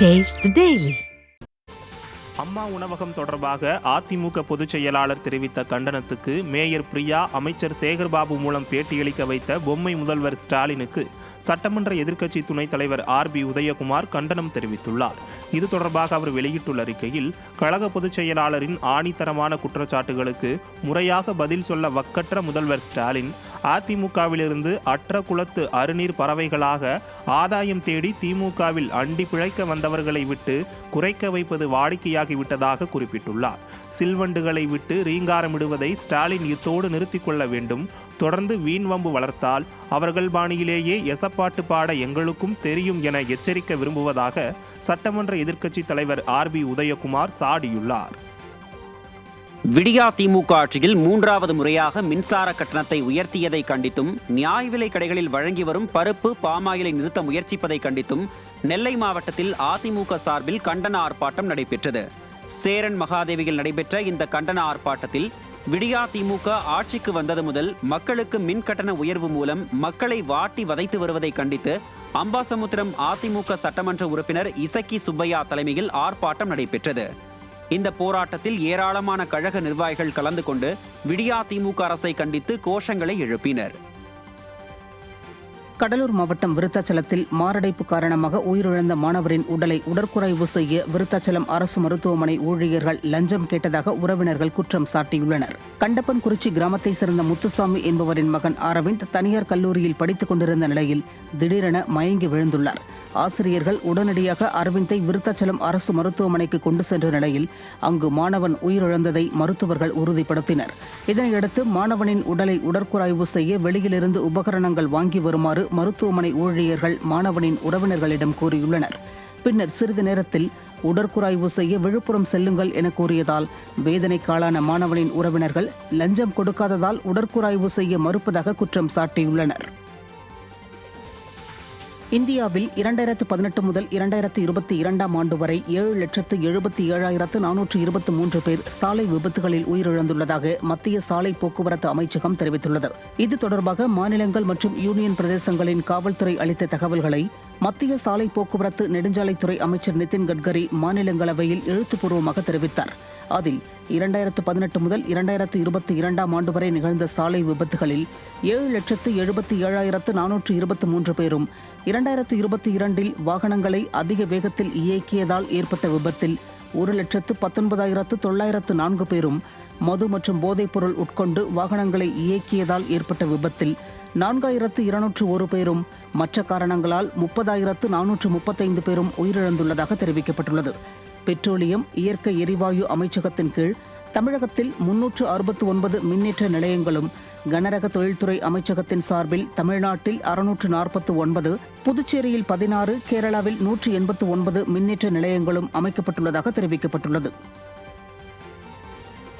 Taste daily அம்மா உணவகம் தொடர்பாக அதிமுக பொதுச் செயலாளர் தெரிவித்த கண்டனத்துக்கு மேயர் பிரியா அமைச்சர் சேகர்பாபு மூலம் பேட்டியளிக்க வைத்த பொம்மை முதல்வர் ஸ்டாலினுக்கு சட்டமன்ற எதிர்க்கட்சி துணைத் தலைவர் ஆர் பி உதயகுமார் கண்டனம் தெரிவித்துள்ளார். இது தொடர்பாக அவர் வெளியிட்டுள்ள அறிக்கையில் கழக பொதுச் செயலாளரின் ஆணித்தரமான குற்றச்சாட்டுகளுக்கு முறையாக பதில் சொல்ல வக்கற்ற முதல்வர் ஸ்டாலின் அதிமுகவிலிருந்து அற்ற குளத்து அருநீர் பறவைகளாக ஆதாயம் தேடி திமுகவில் அண்டி பிழைக்க வந்தவர்களை விட்டு குறைக்க வைப்பது வாடிக்கையாகிவிட்டதாக குறிப்பிட்டுள்ளார். சில்வண்டுகளை விட்டு ரீங்காரமிடுவதை ஸ்டாலின் இத்தோடு நிறுத்திக் கொள்ள வேண்டும். தொடர்ந்து வீண் வம்பு வளர்த்தால் அவர்கள் பாணியிலேயே எசப்பாட்டு பாட எங்களுக்கும் தெரியும் என எச்சரிக்க விரும்புவதாக சட்டமன்ற எதிர்க்கட்சி தலைவர் ஆர் பி உதயகுமார் சாடியுள்ளார். விடியா திமுக ஆட்சியில் மூன்றாவது முறையாக மின்சார கட்டணத்தை உயர்த்தியதை கண்டித்தும் நியாய விலை கடைகளில் வழங்கி வரும் பருப்பு பாமாயிலை நிறுத்த முயற்சிப்பதை கண்டித்தும் நெல்லை மாவட்டத்தில் அதிமுக சார்பில் கண்டன ஆர்ப்பாட்டம் நடைபெற்றது. சேரன் மகாதேவியில் நடைபெற்ற இந்த கண்டன ஆர்ப்பாட்டத்தில் விடியா திமுக ஆட்சிக்கு வந்தது முதல் மக்களுக்கு மின் கட்டண உயர்வு மூலம் மக்களை வாட்டி வதைத்து வருவதை கண்டித்து அம்பாசமுத்திரம் அதிமுக சட்டமன்ற உறுப்பினர் இசக்கி சுப்பையா தலைமையில் ஆர்ப்பாட்டம் நடைபெற்றது. இந்த போராட்டத்தில் ஏராளமான கழக நிர்வாகிகள் கலந்து கொண்டு விடியா திமுக அரசை கண்டித்து கோஷங்களை எழுப்பினர். கடலூர் மாவட்டம் விருத்தாச்சலத்தில் மாரடைப்பு காரணமாக உயிரிழந்த மாணவரின் உடலை உடற்குறைவு செய்ய விருத்தாச்சலம் அரசு மருத்துவமனை ஊழியர்கள் லஞ்சம் கேட்டதாக உறவினர்கள் குற்றம் சாட்டியுள்ளனர். கண்டப்பன்குறிச்சி கிராமத்தை சேர்ந்த முத்துசாமி என்பவரின் மகன் அரவிந்த் தனியார் கல்லூரியில் படித்துக் கொண்டிருந்த நிலையில் திடீரென மயங்கி விழுந்துள்ளார். ஆசிரியர்கள் உடனடியாக அரவிந்தை விருத்தாச்சலம் அரசு மருத்துவமனைக்கு கொண்டு சென்ற நிலையில் அங்கு மாணவன் உயிரிழந்ததை மருத்துவர்கள் உறுதிப்படுத்தினர். இதனையடுத்து மாணவனின் உடலை உடற்குறாய்வு செய்ய வெளியிலிருந்து உபகரணங்கள் வாங்கி வருமாறு மருத்துவமனை ஊழியர்கள் மாணவனின் உறவினர்களிடம் கூறியுள்ளனர். பின்னர் சிறிது நேரத்தில் உடற்குறாய்வு செய்ய விழுப்புரம் செல்லுங்கள் என கூறியதால் வேதனைக்காளான மாணவனின் உறவினர்கள் லஞ்சம் கொடுக்காததால் உடற்குறாய்வு செய்ய மறுப்பதாக குற்றம் சாட்டியுள்ளனர். இந்தியாவில் இரண்டாயிரத்து பதினெட்டு முதல் இரண்டாயிரத்து இருபத்தி இரண்டாம் ஆண்டு வரை ஏழு லட்சத்து எழுபத்தி ஏழாயிரத்து நானூற்று இருபத்தி மூன்று பேர் சாலை விபத்துகளில் உயிரிழந்துள்ளதாக மத்திய சாலை போக்குவரத்து அமைச்சகம் தெரிவித்துள்ளது. இது தொடர்பாக மாநிலங்கள் மற்றும் யூனியன் பிரதேசங்களின் காவல்துறை அளித்த தகவல்களை மத்திய சாலை போக்குவரத்து நெடுஞ்சாலைத்துறை அமைச்சர் நிதின் கட்கரி மாநிலங்களவையில் எழுத்துப்பூர்வமாக தெரிவித்தார். அதில் இரண்டாயிரத்து பதினெட்டு முதல் இரண்டாயிரத்து இருபத்தி இரண்டாம் ஆண்டு வரை நிகழ்ந்த சாலை விபத்துகளில் ஏழு லட்சத்து எழுபத்தி ஏழாயிரத்து நானூற்று இருபத்தி மூன்று பேரும் இரண்டாயிரத்து இருபத்தி இரண்டில் வாகனங்களை அதிக வேகத்தில் இயக்கியதால் ஏற்பட்ட விபத்தில் ஒரு லட்சத்து பத்தொன்பதாயிரத்து தொள்ளாயிரத்து நான்கு பேரும் மது மற்றும் போதைப்பொருள் உட்கொண்டு வாகனங்களை இயக்கியதால் ஏற்பட்ட விபத்தில் நான்காயிரத்து இருநூற்று ஒரு பேரும் மற்ற காரணங்களால் முப்பதாயிரத்து நானூற்று முப்பத்தைந்து பேரும் உயிரிழந்துள்ளதாக தெரிவிக்கப்பட்டுள்ளது. பெட்ரோலியம் இயற்கை எரிவாயு அமைச்சகத்தின் கீழ் தமிழகத்தில் முன்னூற்று அறுபத்து ஒன்பது மின்னேற்ற நிலையங்களும் கனரக தொழில்துறை அமைச்சகத்தின் சார்பில் தமிழ்நாட்டில் அறுநூற்று நாற்பத்து ஒன்பது புதுச்சேரியில் பதினாறு கேரளாவில் நூற்று எண்பத்து ஒன்பது மின்னேற்ற நிலையங்களும் அமைக்கப்பட்டுள்ளதாக தெரிவிக்கப்பட்டுள்ளது.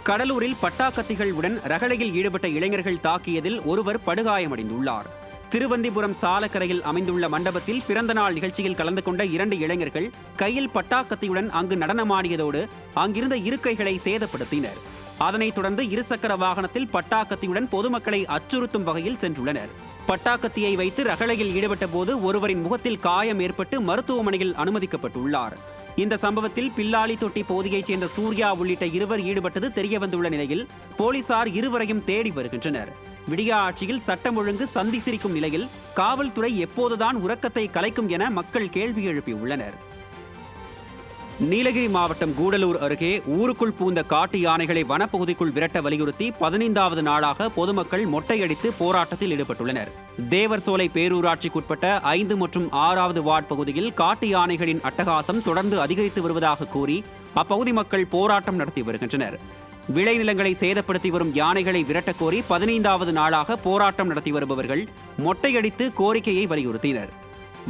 கடலூரில் பட்டாக்கத்திகள் உடன் ரகளையில் ஈடுபட்ட இளைஞர்கள் தாக்கியதில் ஒருவர் படுகாயமடைந்துள்ளார். திருவந்திபுரம் சாலக்கரையில் அமைந்துள்ள மண்டபத்தில் பிறந்தநாள் நிகழ்ச்சியில் கலந்து கொண்ட இரண்டு இளைஞர்கள் கையில் பட்டாக்கத்தியுடன் அங்கு நடனமாடியதோடு அங்கிருந்த இருக்கைகளை சேதப்படுத்தினர். அதனைத் தொடர்ந்து இருசக்கர வாகனத்தில் பட்டாக்கத்தியுடன் பொதுமக்களை அச்சுறுத்தும் வகையில் சென்றுள்ளனர். பட்டாக்கத்தியை வைத்து ரகளையில் ஈடுபட்ட போது ஒருவரின் முகத்தில் காயம் ஏற்பட்டு மருத்துவமனையில் அனுமதிக்கப்பட்டுள்ளார். இந்த சம்பவத்தில் பில்லாளி தொட்டி பகுதியைச் சேர்ந்த சூர்யா உள்ளிட்ட இருவர் ஈடுபட்டது தெரியவந்துள்ள நிலையில் போலீசார் இருவரையும் தேடி வருகின்றனர். விடியா ஆட்சியில் சட்டம் ஒழுங்கு சந்தி சிரிக்கும் நிலையில் காவல்துறை எப்போதுதான் உறக்கத்தை கலைக்கும் என மக்கள் கேள்வி எழுப்பியுள்ளனர். நீலகிரி மாவட்டம் கூடலூர் அருகே ஊருக்குள் பூந்த காட்டு யானைகளை வனப்பகுதிக்குள் விரட்ட வலியுறுத்தி பதினைந்தாவது நாளாக பொதுமக்கள் மொட்டையடித்து போராட்டத்தில் ஈடுபட்டுள்ளனர். தேவர் சோலை பேரூராட்சிக்குட்பட்ட ஐந்து மற்றும் ஆறாவது வார்டு பகுதியில் காட்டு யானைகளின் அட்டகாசம் தொடர்ந்து அதிகரித்து வருவதாக கூறி அப்பகுதி மக்கள் போராட்டம் நடத்தி வருகின்றனர். விளைநிலங்களை சேதப்படுத்தி வரும் யானைகளை விரட்டக் கோரி பதினைந்தாவது நாளாக போராட்டம் நடத்தி வருபவர்கள் மொட்டையடித்து கோரிக்கையை வலியுறுத்தினர்.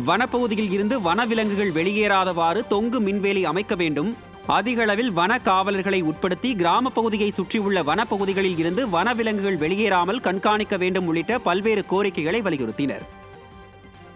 வனப்பகுதியில் இருந்து வனவிலங்குகள் வெளியேறாதவாறு தொங்கு மின்வேலி அமைக்க வேண்டும். அதிக அளவில் வன காவலர்களை உட்படுத்தி கிராம பகுதியை சுற்றியுள்ள வனப்பகுதிகளில் இருந்து வனவிலங்குகள் வெளியேறாமல் கண்காணிக்க வேண்டும் உள்ளிட்ட பல்வேறு கோரிக்கைகளை வலியுறுத்தினர்.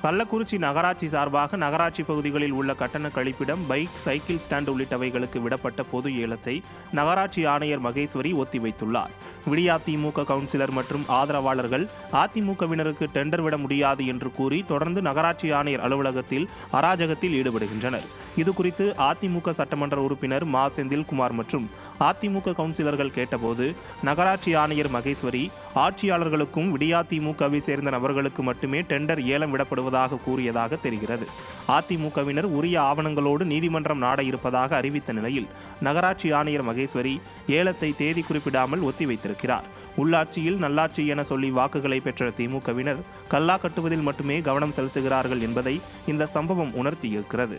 கள்ளக்குறிச்சி நகராட்சி சார்பாக நகராட்சி பகுதிகளில் உள்ள கட்டண கழிப்பிடம் பைக் சைக்கிள் ஸ்டாண்ட் உள்ளிட்டவைகளுக்கு விடப்பட்ட பொது ஏலத்தை நகராட்சி ஆணையர் மகேஸ்வரி ஒத்திவைத்துள்ளார். விடியா திமுக கவுன்சிலர் மற்றும் ஆதரவாளர்கள் அதிமுகவினருக்கு டெண்டர் விட முடியாது என்று கூறி தொடர்ந்து நகராட்சி ஆணையர் அலுவலகத்தில் அராஜகத்தில் ஈடுபடுகின்றனர். இது குறித்து அதிமுக சட்டமன்ற உறுப்பினர் மா. செந்தில்குமார் மற்றும் அதிமுக கவுன்சிலர்கள் கேட்டபோது நகராட்சி ஆணையர் மகேஸ்வரி ஆட்சியாளர்களுக்கும் விடியாதிமுகவை சேர்ந்த நபர்களுக்கு மட்டுமே டெண்டர் ஏலம் விடப்படுவதாக கூறியதாக தெரிகிறது. அதிமுகவினர் உரிய ஆவணங்களோடு நீதிமன்றம் நாட இருப்பதாக அறிவித்த நிலையில் நகராட்சி ஆணையர் மகேஸ்வரி ஏலத்தை தேதி குறிப்பிடாமல் ஒத்திவைத்திருக்கிறார். உள்ளாட்சியில் நல்லாட்சி என சொல்லி வாக்குகளை பெற்ற திமுகவினர் கல்லா கட்டுவதில் மட்டுமே கவனம் செலுத்துகிறார்கள் என்பதை இந்த சம்பவம் உணர்த்தியிருக்கிறது.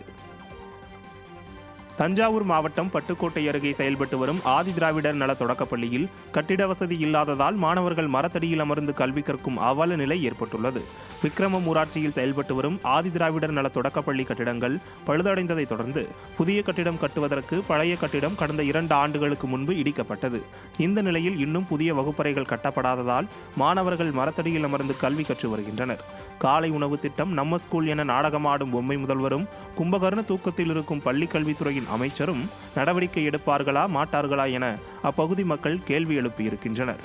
தஞ்சாவூர் மாவட்டம் பட்டுக்கோட்டை அருகே செயல்பட்டு வரும் ஆதி திராவிடர் நல தொடக்கப்பள்ளியில் கட்டிட வசதி இல்லாததால் மாணவர்கள் மரத்தடியில் அமர்ந்து கல்வி கற்கும் அவல நிலை ஏற்பட்டுள்ளது. விக்ரமம் ஊராட்சியில் செயல்பட்டு வரும் ஆதி திராவிடர் நல தொடக்கப்பள்ளி கட்டிடங்கள் பழுதடைந்ததைத் தொடர்ந்து புதிய கட்டிடம் கட்டுவதற்கு பழைய கட்டிடம் கடந்த இரண்டு ஆண்டுகளுக்கு முன்பு இடிக்கப்பட்டது. இந்த நிலையில் இன்னும் புதிய வகுப்பறைகள் கட்டப்படாததால் மாணவர்கள் மரத்தடியில் அமர்ந்து கல்வி கற்று வருகின்றனர். காலை உணவு திட்டம் நம்ம ஸ்கூல் என நாடகமாடும் பொம்மை முதல்வரும் கும்பகர்ண தூக்கத்தில் இருக்கும் பள்ளிக் கல்வித்துறையின் அமைச்சரும் நடவடிக்கை எடுப்பார்களா மாட்டார்களா என அப்பகுதி மக்கள் கேள்வி எழுப்பியிருக்கின்றனர்.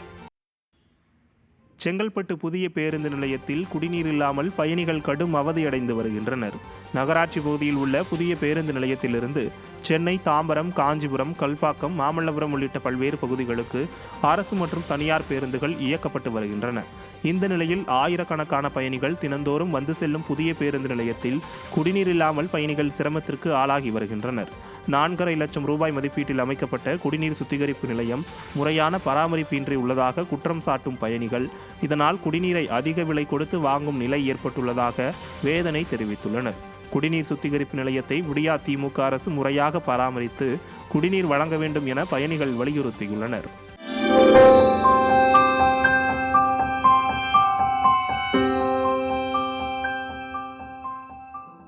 செங்கல்பட்டு புதிய பேருந்து நிலையத்தில் குடிநீர் இல்லாமல் பயணிகள் கடும் அவதியடைந்து வருகின்றனர். நகராட்சி பகுதியில் உள்ள புதிய பேருந்து நிலையத்திலிருந்து சென்னை தாம்பரம் காஞ்சிபுரம் கல்பாக்கம் மாமல்லபுரம் உள்ளிட்ட பல்வேறு பகுதிகளுக்கு அரசு மற்றும் தனியார் பேருந்துகள் இயக்கப்பட்டு வருகின்றன. இந்த நிலையில் ஆயிரக்கணக்கான பயணிகள் தினந்தோறும் வந்து செல்லும் புதிய பேருந்து நிலையத்தில் குடிநீர் இல்லாமல் பயணிகள் சிரமத்திற்கு ஆளாகி வருகின்றனர். நான்கரை லட்சம் ரூபாய் மதிப்பீட்டில் அமைக்கப்பட்ட குடிநீர் சுத்திகரிப்பு நிலையம் முறையான பராமரிப்பின்றி உள்ளதாக குற்றம் சாட்டும் பயணிகள். இதனால் குடிநீரை அதிக விலை கொடுத்து வாங்கும் நிலை ஏற்பட்டுள்ளதாக வேதனை தெரிவித்துள்ளனர். குடிநீர் சுத்திகரிப்பு நிலையத்தை விடியா திமுக அரசு முறையாக பராமரித்து குடிநீர் வழங்க வேண்டும் என பயணிகள் வலியுறுத்தியுள்ளனர்.